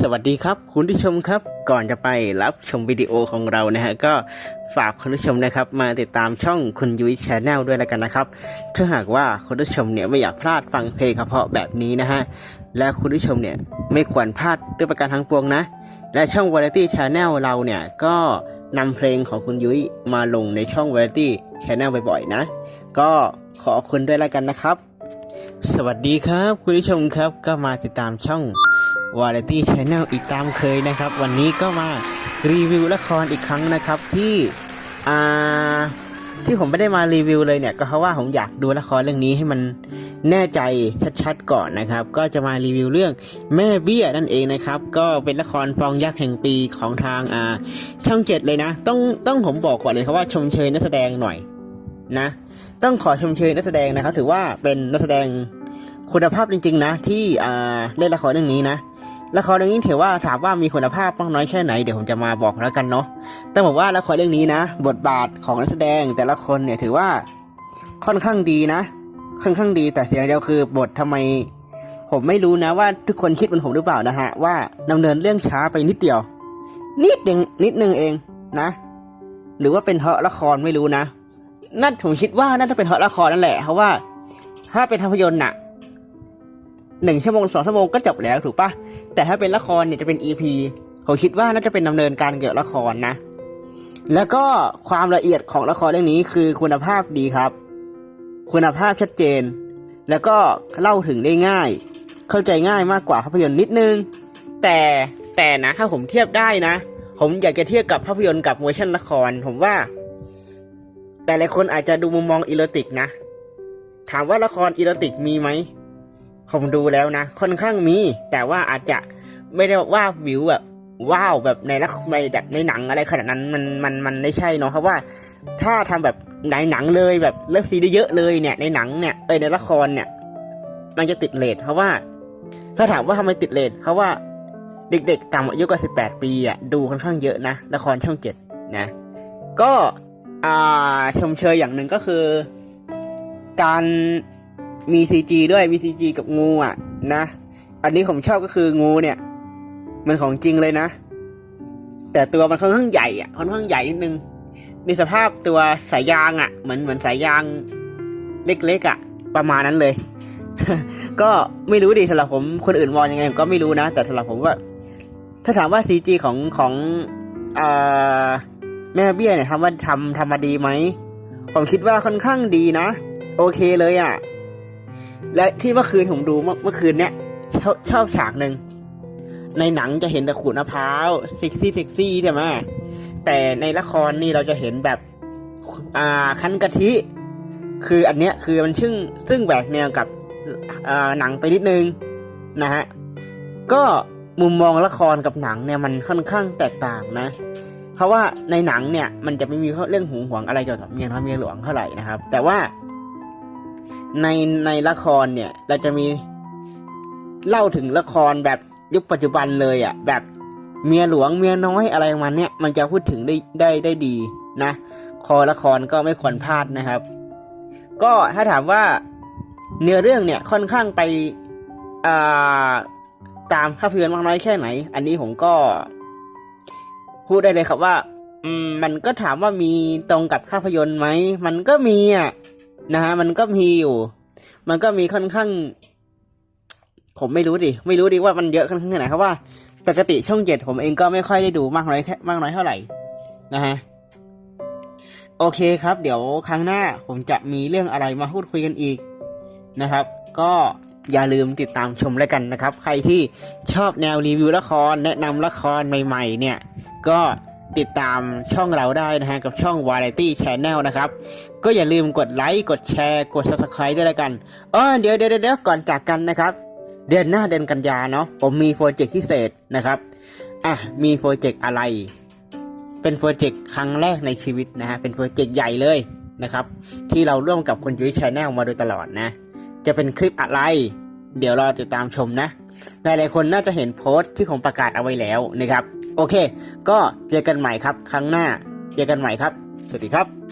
สวัสดีครับ คุณผู้ชมครับก่อนจะไปรับชมวิดีโอของเรานะฮะก็ฝากคุณผู้ชมนะครับ มาติดตามช่องคุณยุ้ยชาแนลด้วยแล้วกันนะครับถ้าหากว่าคุณผู้ชมเนี่ยไม่อยากพลาดฟังเพลงเพราะแบบนี้นะฮะและคุณผู้ชมเนี่ยไม่ควรพลาดด้วยประการทั้งปวงนะ และช่อง Variety Channel เราเนี่ยก็นำเพลงของคุณยุ้ยมาลงในช่อง Variety Channel บ่อยๆนะ ก็ขอคุณด้วยแล้วกันนะครับ สวัสดีครับ คุณผู้ชมครับก็มาติดตามช่อง วาไรตี้ชแนลอีกตามเคยนะครับ วันนี้ก็มารีวิวละครอีกครั้งนะครับที่อ่าที่ผมไม่ได้มารีวิวเลยเนี่ยก็เพราะว่าผมอยากดูละครเรื่องนี้ให้มันแน่ใจชัดๆก่อนนะครับ ก็จะมารีวิวเรื่องแม่เบี้ยนั่นเองนะครับ ก็เป็นละครฟองยักษ์แห่งปีของทางอ่าช่องเจ็ดเลยนะ ต้องต้องผมบอกก่อนเลยครับว่าชมเชยนักแสดงหน่อยนะ ต้องขอชมเชยนักแสดงนะครับ ถือว่าเป็นนักแสดงคุณภาพจริงๆนะที่เล่นละครเรื่องนี้นะ ละครเรื่องนี้ถือว่าถามว่ามีคุณภาพมากน้อยแค่ไหนเดี๋ยวผมจะมาบอกแล้วกันเนาะแต่บอกว่าละครเรื่องนี้นะ บทบาทของนักแสดงแต่ละคนเนี่ยถือว่าค่อนข้างดีนะ ค่อนข้างดีแต่เสียงเดียวคือบททำไม ผมไม่รู้นะว่าทุกคนคิดเหมือนผมหรือเปล่านะฮะว่าดำเนินเรื่องช้าไปนิดเดียว นิดเองนิดนึงเองนะ หรือว่าเป็นเพราะละครไม่รู้นะน่าผมคิดว่าน่าจะเป็นเพราะละครนั่นแหละเพราะว่า ถ้าเป็นภาพยนตร์น่ะ หนึ่งชั่วโมงสองชั่วโมงก็จบแล้วถูกปะแต่ถ้าเป็นละครเนี่ยจะเป็น EP ผมคิดว่าน่าจะเป็นดำเนินการเกี่ยวกับละครนะ แล้วก็ความละเอียดของละครเรื่องนี้คือคุณภาพดีครับ คุณภาพชัดเจน แล้วก็เล่าถึงได้ง่าย เข้าใจง่ายมากกว่าภาพยนตร์นิดนึง แต่แต่นะถ้าผมเทียบได้นะ ผมอยากจะเทียบกับภาพยนตร์กับเวอร์ชันละคร ผมว่า แต่หลายคนอาจจะดูมุมมองอีโรติกนะ ถามว่าละครอีโรติกมีไหม ผมดูแล้วนะ ค่อนข้างมี แต่ว่าอาจจะไม่ได้ว่าวิวแบบว้าวแบบในละในแบบในหนังอะไรขนาดนั้นมันมันมันไม่ใช่เนาะเพราะว่าถ้าทำแบบในหนังเลยแบบเลิฟซีได้เยอะเลยเนี่ย ในหนังเนี่ยเออในละครเนี่ย มันจะติดเลทเพราะว่า ถ้าถามว่าทำไมติดเลทเพราะว่าเด็กๆต่ำอายุกว่า18ปีอะดูค่อนข้างเยอะนะละครช่องเจ็ดนะ ก็อ่าชมเชยอย่างหนึ่งก็คือ การ มี CG ด้วยมี CG กับงูอะนะ อันนี้ผมชอบก็คืองูเนี่ย มันของจริงเลยนะ แต่ตัวมันค่อนข้างใหญ่อะค่อนข้างใหญ่นิดนึงในสภาพตัวสายยางอะ เหมือนเหมือนสายยางเล็กๆอะ ประมาณนั้นเลย ก็ไม่รู้ดิสำหรับผมคนอื่นมองยังไงผมก็ไม่รู้นะ แต่สำหรับผมว่า ถ้าถามว่า CG ของของอแม่เบี้ยเนี่ยทำว่าทำทำมาดีไหมผมคิดว่าค่อนข้างดีนะ โอเคเลยอะ และที่เมื่อคืนผมดูเมื่อคืนเนี้ยชอบชอบฉากหนึ่งในหนังจะเห็นแต่ขูดมะพร้าวเซ็กซี่เซ็กซี่ใช่ไหมแต่ในละครนี่เราจะเห็นแบบอ่าคั้นกะทิ คืออันเนี้ยคือมันซึ่งซึ่งแหวกแนวกับอ่าหนังไปนิดนึงนะฮะก็มุมมองละครกับหนังเนี่ยมันค่อนข้างแตกต่างนะ เพราะว่าในหนังเนี่ยมันจะไม่มีเรื่องหึงหวงอะไรเกี่ยวกับเมียน้อยเมียหลวงเท่าไหร่นะครับ แต่ว่า ในในละครเนี่ย เราจะมีเล่าถึงละครแบบยุคปัจจุบันเลยอะ่ะ แบบเมียหลวงเมียน้อยอะไรมาณเนี้ยมันจะพูดถึงได้ได้ได้ดีนะ คอละครก็ไม่ควรพลาดนะครับ ก็ถ้าถามว่าเนื้อเรื่องเนี่ยค่อนข้างไปาตามภาพยนตร์มากน้อยแค่ไหน อันนี้ผมก็ พูดได้เลยครับว่ามมันก็ถามว่ามีตรงกับภาพยนตร์ไหม มันก็มีอะ นะฮะมันก็มีอยู่ มันก็มีค่อนข้าง ผมไม่รู้ดิไม่รู้ดิว่ามันเยอะค่อนขนาดไหนครับว่าปกติช่องเจ็ดผมเองก็ไม่ค่อยได้ดูมากน้อยแค่มากน้อยเท่าไหร่นะฮะโอเคครับ เดี๋ยวครั้งหน้าผมจะมีเรื่องอะไรมาพูดคุยกันอีกนะครับ ก็อย่าลืมติดตามชมแล้วกันนะครับ ใครที่ชอบแนวรีวิวละคร แนะนำละครใหม่ ๆ เนี่ย ก็ ติดตามช่องเราได้นะฮะกับช่อง Variety Channel นะครับ ก็อย่าลืมกดไลค์กดแชร์ กด Subscribe ด้วยล้วกันเออเดี๋ยวเดี๋ยวเดี๋ยวก่อนจากกันนะครับ เดือนหน้าเดือนกันยาเนาะผมมีโปรเจกต์พิเศษนะครับอะมีโปรเจกต์อะไร เป็นโปรเจกต์ครั้งแรกในชีวิตนะฮะเป็นโปรเจกต์ใหญ่เลยนะครับที่เราร่วมกับคุณยุ้ยชาแนลมาโดยตลอดนะ จะเป็นคลิปอะไร เดี๋ยวรอติดตามชมนะ หลายๆคนน่าจะเห็นโพสต์ที่ผมประกาศเอาไว้แล้วนะครับ โอเค ก็เจอกันใหม่ครับ ครั้งหน้า เจอกันใหม่ครับ สวัสดีครับ